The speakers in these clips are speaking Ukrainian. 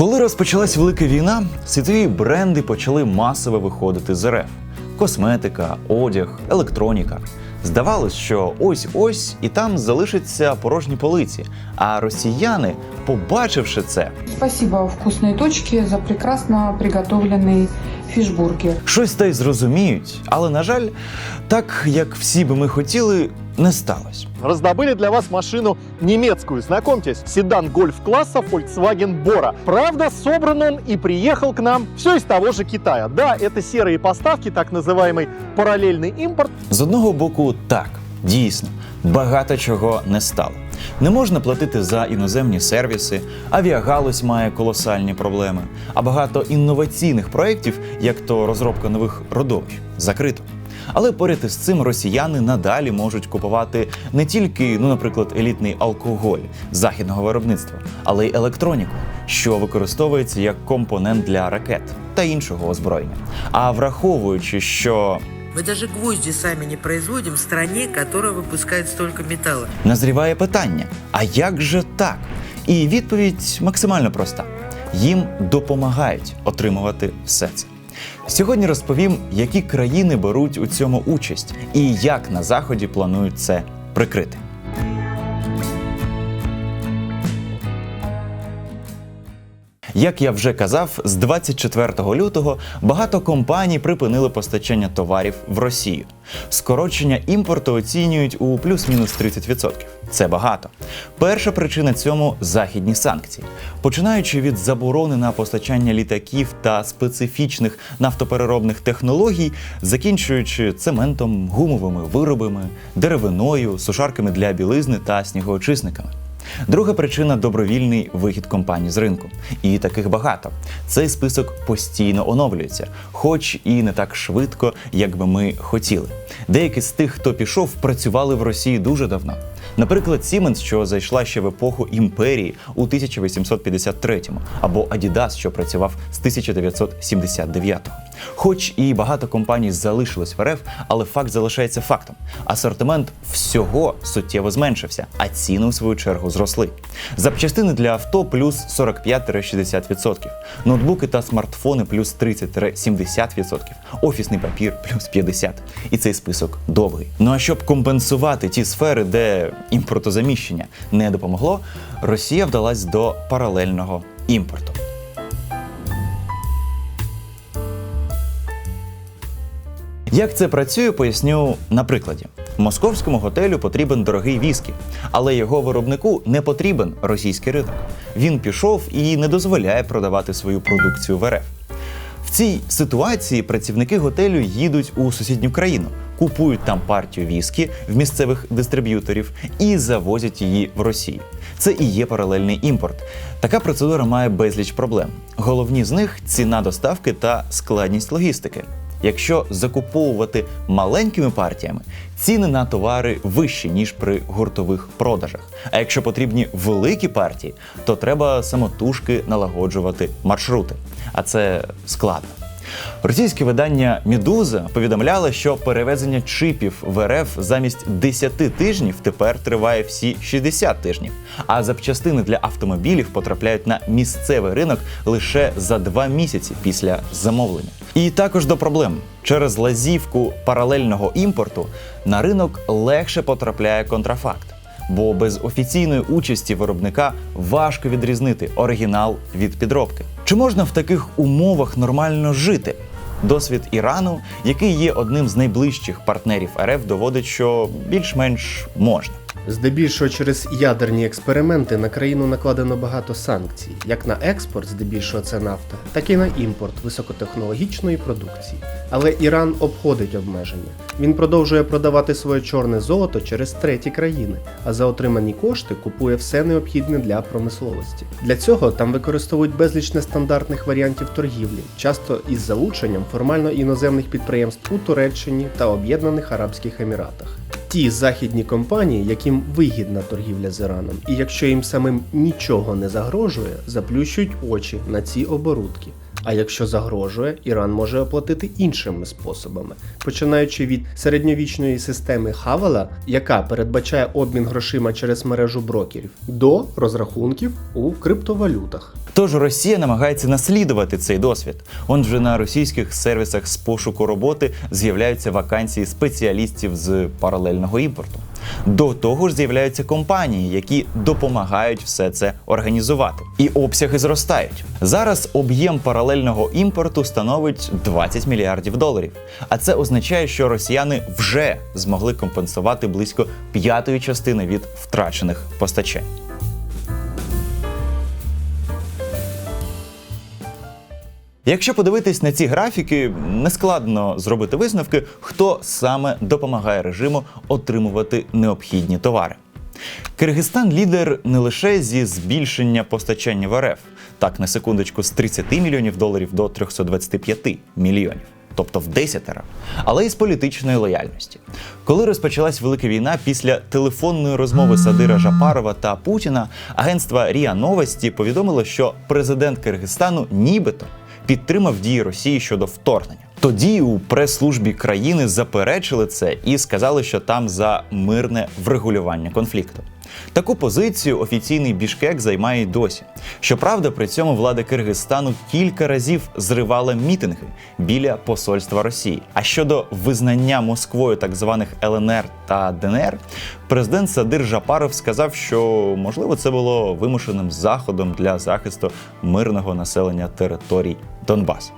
Коли розпочалась велика війна, світові бренди почали масово виходити з РФ: косметика, одяг, електроніка. Здавалось, що ось ось і там залишаться порожні полиці. А росіяни, побачивши це, Спасибо вкусной точке за прекрасно приготовленный фишбургер. щось та й зрозуміють. Але на жаль, так як всі би ми хотіли, не сталося. Раздобыли для вас машину немецкую. Знакомьтесь, седан гольф-класса Volkswagen Bora. Правда, собран он и приехал к нам все из того же Китая. Да, это серые поставки, так называемый параллельный импорт. З одного боку, так, дійсно, багато чого не стало. Не можна платити за іноземні сервіси, авіагалузь має колосальні проблеми, а багато інноваційних проєктів, як то розробка нових родовищ, закрито. Але поряд із цим росіяни надалі можуть купувати не тільки, ну, наприклад, елітний алкоголь західного виробництва, але й електроніку, що використовується як компонент для ракет та іншого озброєння. А враховуючи, що Мы даже гвозди сами не производим в стране, которая выпускает столько металла. назріває питання: а як же так? І відповідь максимально проста: їм допомагають отримувати все це. Сьогодні розповім, які країни беруть у цьому участь і як на заході планують це прикрити. Як я вже казав, з 24 лютого багато компаній припинили постачання товарів в Росію. Скорочення імпорту оцінюють у плюс-мінус 30%. Це багато. Перша причина цьому західні санкції, починаючи від заборони на постачання літаків та специфічних нафтопереробних технологій, закінчуючи цементом, гумовими виробами, деревиною, сушарками для білизни та снігоочисниками. Друга причина добровільний вихід компаній з ринку. І таких багато. Цей список постійно оновлюється, хоч і не так швидко, як би ми хотіли. Деякі з тих, хто пішов, працювали в Росії дуже давно. Наприклад, Siemens, що зайшла ще в епоху імперії у 1853-му, або Adidas, що працював з 1979-го. Хоч і багато компаній залишилось в РФ, але факт залишається фактом. Асортимент всього суттєво зменшився, а ціни у свою чергу зросли. Запчастини для авто плюс 45-60%, ноутбуки та смартфони плюс 30-70%, офісний папір плюс 50%. І цей список довгий. Ну а щоб компенсувати ті сфери, де імпортозаміщення не допомогло, Росія вдалась до паралельного імпорту. Як це працює, поясню на прикладі. Московському готелю потрібен дорогий віскі, але його виробнику не потрібен російський ринок. Він пішов і не дозволяє продавати свою продукцію в РФ. В цій ситуації працівники готелю їдуть у сусідню країну, купують там партію віскі в місцевих дистриб'юторів і завозять її в Росію. Це і є паралельний імпорт. Така процедура має безліч проблем. Головні з них ціна доставки та складність логістики. Якщо закуповувати маленькими партіями, ціни на товари вищі, ніж при гуртових продажах. А якщо потрібні великі партії, то треба самотужки налагоджувати маршрути. А це складно. Російське видання Медуза повідомляло, що перевезення чипів в РФ замість 10 тижнів тепер триває всі 60 тижнів. А запчастини для автомобілів потрапляють на місцевий ринок лише за два місяці після замовлення. І також до проблем через лазівку паралельного імпорту на ринок легше потрапляє контрафакт. Бо без офіційної участі виробника важко відрізнити оригінал від підробки. Чи можна в таких умовах нормально жити? Досвід Ірану, який є одним з найближчих партнерів РФ, доводить, що більш-менш можна. Здебільшого через ядерні експерименти на країну накладено багато санкцій, як на експорт, здебільшого це нафта, так і на імпорт високотехнологічної продукції. Але Іран обходить обмеження. Він продовжує продавати своє чорне золото через треті країни, а за отримані кошти купує все необхідне для промисловості. Для цього там використовують безліч нестандартних варіантів торгівлі, часто із залученням формально іноземних підприємств у Туреччині та Об'єднаних Арабських Еміратах ті західні компанії, яким вигідна торгівля з Іраном, і якщо їм самим нічого не загрожує, заплющують очі на ці оборудки. А якщо загрожує, Іран може оплатити іншими способами, починаючи від середньовічної системи Хавала, яка передбачає обмін грошима через мережу брокерів, до розрахунків у криптовалютах. Тож Росія намагається наслідувати цей досвід. Он вже на російських сервісах з пошуку роботи з'являються вакансії спеціалістів з паралельного імпорту. До того ж, з'являються компанії, які допомагають все це організувати. І обсяги зростають. Зараз об'єм паралельного імпорту становить 20 мільярдів доларів. А це означає, що росіяни вже змогли компенсувати близько п'ятої частини від втрачених постачань. Якщо подивитись на ці графіки, нескладно зробити висновки, хто саме допомагає режиму отримувати необхідні товари. Киргизстан лідер не лише зі збільшення постачання в РФ, так на секундочку з 30 мільйонів доларів до 325 мільйонів. Тобто в десятеро, але й з політичної лояльності. Коли розпочалась велика війна після телефонної розмови Садира Жапарова та Путіна, агентство Ріа Новості повідомило, що президент Киргизстану нібито підтримав дії Росії щодо вторгнення. Тоді у прес-службі країни заперечили це і сказали, що там за мирне врегулювання конфлікту. Таку позицію офіційний Бішкек займає й досі. Щоправда, при цьому влада Киргизстану кілька разів зривала мітинги біля посольства Росії. А щодо визнання Москвою так званих ЛНР та ДНР, президент Садир Жапаров сказав, що можливо це було вимушеним заходом для захисту мирного населення територій Донбасу.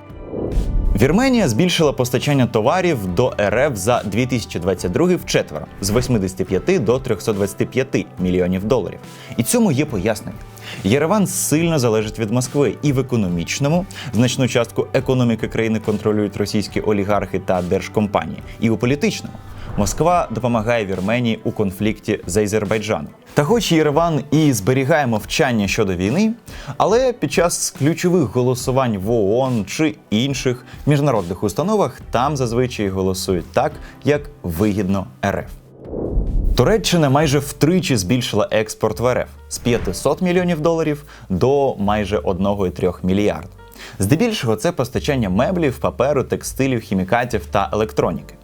Вірменія збільшила постачання товарів до РФ за 2022 вчетверо з 85 до 325 мільйонів доларів. І цьому є пояснення. Єреван сильно залежить від Москви і в економічному значну частку економіки країни контролюють російські олігархи та держкомпанії, і у політичному. Москва допомагає Вірменії у конфлікті з Азербайджаном. Та хоч Єреван і зберігає мовчання щодо війни, але під час ключових голосувань в ООН чи інших міжнародних установах там зазвичай голосують так, як вигідно РФ. Туреччина майже втричі збільшила експорт в РФ з 500 мільйонів доларів до майже 1,3 мільярда. Здебільшого це постачання меблів, паперу, текстилів, хімікатів та електроніки.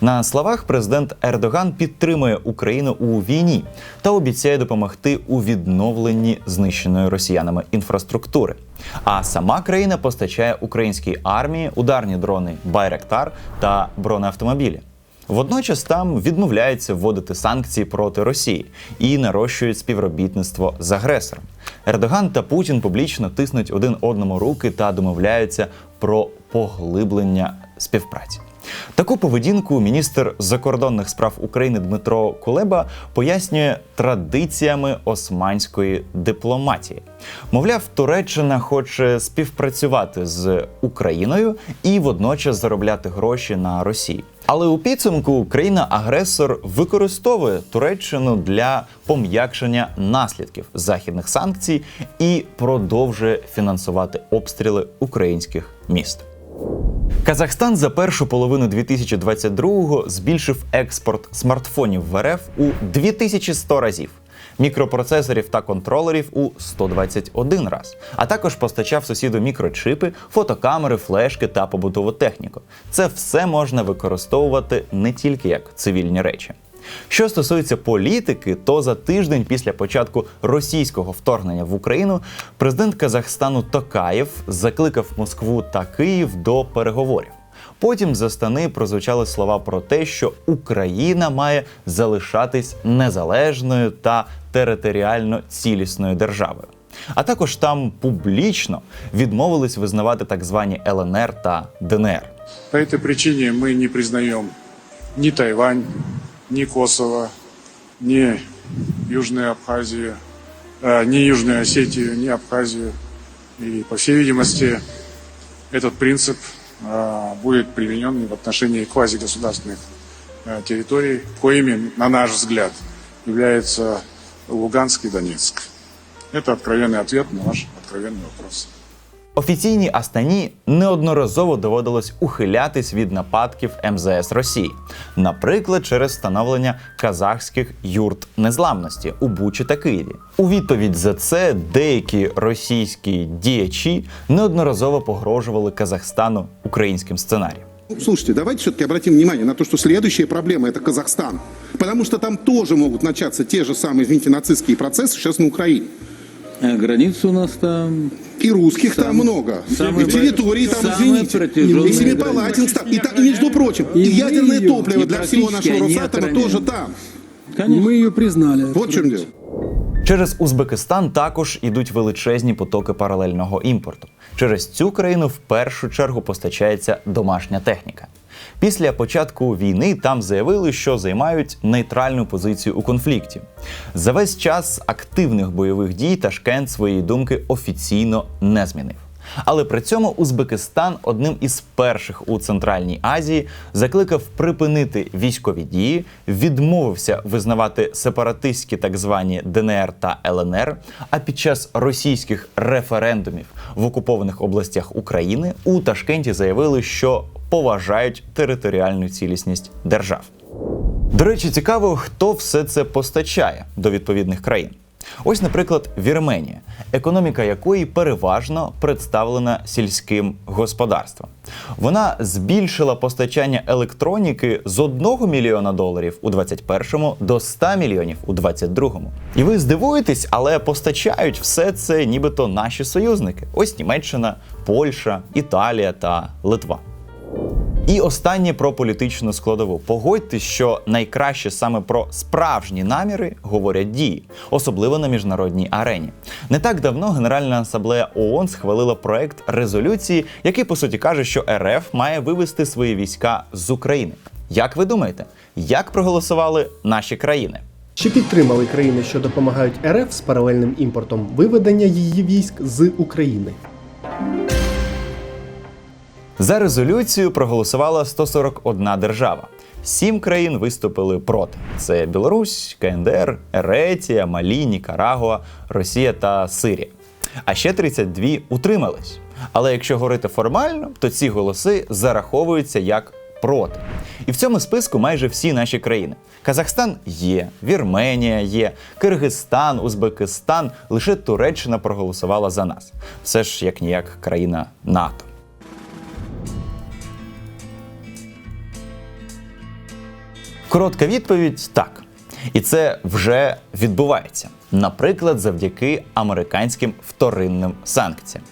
На словах президент Ердоган підтримує Україну у війні та обіцяє допомогти у відновленні знищеної росіянами інфраструктури. А сама країна постачає українській армії ударні дрони Байректар та бронеавтомобілі. Водночас там відмовляються вводити санкції проти Росії і нарощують співробітництво з агресором. Ердоган та Путін публічно тиснуть один одному руки та домовляються про поглиблення співпраці. Таку поведінку міністр закордонних справ України Дмитро Кулеба пояснює традиціями османської дипломатії. Мовляв, Туреччина хоче співпрацювати з Україною і водночас заробляти гроші на Росії. Але у підсумку країна-агресор використовує Туреччину для пом'якшення наслідків західних санкцій і продовжує фінансувати обстріли українських міст. Казахстан за першу половину 2022-го збільшив експорт смартфонів в РФ у 2100 разів, мікропроцесорів та контролерів у 121 раз, а також постачав сусіду мікрочипи, фотокамери, флешки та побутову техніку. Це все можна використовувати не тільки як цивільні речі. Що стосується політики, то за тиждень після початку російського вторгнення в Україну президент Казахстану Токаєв закликав Москву та Київ до переговорів. Потім з Астани прозвучали слова про те, що Україна має залишатись незалежною та територіально цілісною державою. А також там публічно відмовились визнавати так звані ЛНР та ДНР. По этой причине мы не признаем ни Тайвань, ни Косово, ни Южную Абхазию, э, ни Южную Осетию, ни Абхазию. И, по всей видимости, этот принцип э, будет применен в отношении квазигосударственных э, территорий, коими, на наш взгляд, являются Луганск и Донецк. Это откровенный ответ на ваш откровенный вопрос. Офіційній Астані неодноразово доводилось ухилятись від нападків МЗС Росії, наприклад, через встановлення казахських юрт незламності у Бучі та Києві. У відповідь за це деякі російські діячі неодноразово погрожували Казахстану українським сценарієм. Слушайте, давайте все-таки обратим внимание на то, что следующая проблема это Казахстан. Потому что там тоже могут начаться те же самые, извините, нацистские процессы сейчас на Украине. А граница у нас там И русских там много. самый и территории там, самый извините. протяженный И Семипалатинск там. И, та- и, между прочим, и, И мы ядерное ее топливо и для всего практически нашего они Росатома охраняют. тоже там. Мы ее признали. Вот в чем дело. Через Узбекистан також ідуть величезні потоки паралельного імпорту. Через цю країну в першу чергу постачається домашня техніка. Після початку війни там заявили, що займають нейтральну позицію у конфлікті. За весь час активних бойових дій Ташкент своєї думки офіційно не змінив. Але при цьому Узбекистан одним із перших у Центральній Азії закликав припинити військові дії, відмовився визнавати сепаратистські так звані ДНР та ЛНР. А під час російських референдумів в окупованих областях України у Ташкенті заявили, що поважають територіальну цілісність держав. До речі, цікаво, хто все це постачає до відповідних країн. Ось, наприклад, Вірменія, економіка якої переважно представлена сільським господарством. Вона збільшила постачання електроніки з 1 мільйона доларів у 21-му до 100 мільйонів у 22-му. І ви здивуєтесь, але постачають все це нібито наші союзники: ось Німеччина, Польща, Італія та Литва. І останнє про політичну складову. Погодьтесь, що найкраще саме про справжні наміри говорять дії, особливо на міжнародній арені. Не так давно Генеральна асамблея ООН схвалила проект резолюції, який по суті каже, що РФ має вивести свої війська з України. Як ви думаєте, як проголосували наші країни? Чи підтримали країни, що допомагають РФ з паралельним імпортом виведення її військ з України? За резолюцію проголосувала 141 держава. Сім країн виступили проти: це Білорусь, КНДР, Еретія, Малі, Нікарагуа, Росія та Сирія. А ще 32 утримались. Але якщо говорити формально, то ці голоси зараховуються як проти. І в цьому списку майже всі наші країни. Казахстан є, Вірменія є, Киргизстан, Узбекистан, лише Туреччина проголосувала за нас. Все ж як ніяк країна НАТО. Коротка відповідь так. І це вже відбувається. Наприклад, завдяки американським вторинним санкціям.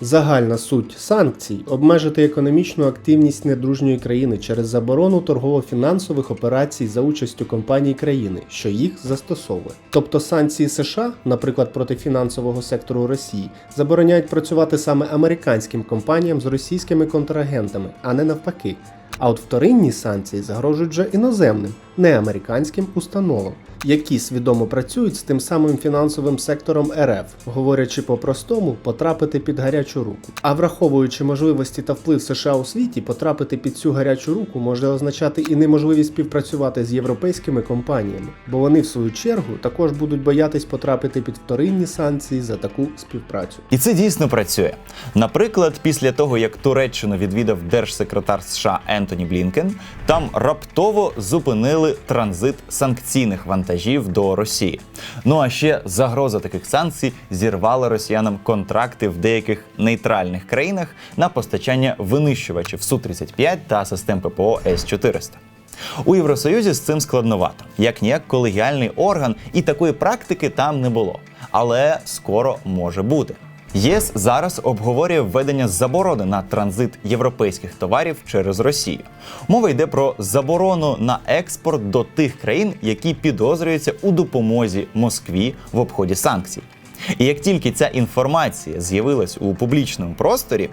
Загальна суть санкцій обмежити економічну активність недружньої країни через заборону торгово-фінансових операцій за участю компаній країни, що їх застосовує. Тобто санкції США, наприклад, проти фінансового сектору Росії, забороняють працювати саме американським компаніям з російськими контрагентами, а не навпаки. А от вторинні санкції загрожують вже іноземним, не американським установам, які свідомо працюють з тим самим фінансовим сектором РФ, говорячи по-простому, потрапити під гарячу руку. А враховуючи можливості та вплив США у світі, потрапити під цю гарячу руку може означати і неможливість співпрацювати з європейськими компаніями, бо вони в свою чергу також будуть боятись потрапити під вторинні санкції за таку співпрацю. І це дійсно працює. Наприклад, після того, як Туреччину відвідав держсекретар США Ентоні Блінкен, там раптово зупинили транзит санкційних вантажів до Росії. Ну а ще загроза таких санкцій зірвала росіянам контракти в деяких нейтральних країнах на постачання винищувачів Су-35 та систем ППО С-400. У Євросоюзі з цим складновато, як ніяк колегіальний орган, і такої практики там не було. Але скоро може бути. ЄС зараз обговорює введення заборони на транзит європейських товарів через Росію. Мова йде про заборону на експорт до тих країн, які підозрюються у допомозі Москві в обході санкцій. І як тільки ця інформація з'явилась у публічному просторі,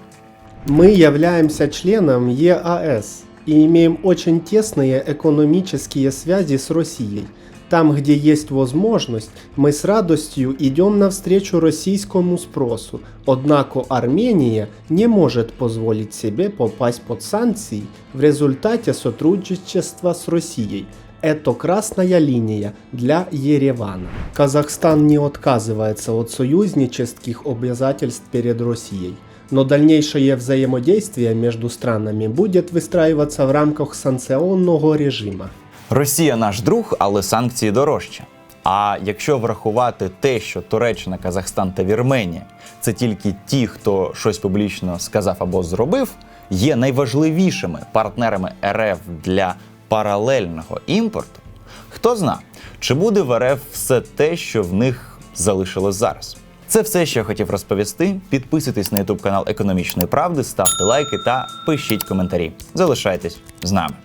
Мы являемся членом ЕАС и имеем очень тесные экономические связи с Россией. Там, где есть возможность, мы с радостью идем навстречу российскому спросу. Однако Армения не может позволить себе попасть под санкции в результате сотрудничества с Россией. Это красная линия для Еревана. Казахстан не отказывается от союзнических обязательств перед Россией. Но дальнейшее взаимодействие между странами будет выстраиваться в рамках санкционного режима. Росія наш друг, але санкції дорожче. А якщо врахувати те, що Туреччина, Казахстан та Вірменія це тільки ті, хто щось публічно сказав або зробив, є найважливішими партнерами РФ для паралельного імпорту, хто зна, чи буде в РФ все те, що в них залишилось зараз. Це все, що я хотів розповісти. Підписуйтесь на YouTube канал Економічної правди, ставте лайки та пишіть коментарі. Залишайтесь з нами.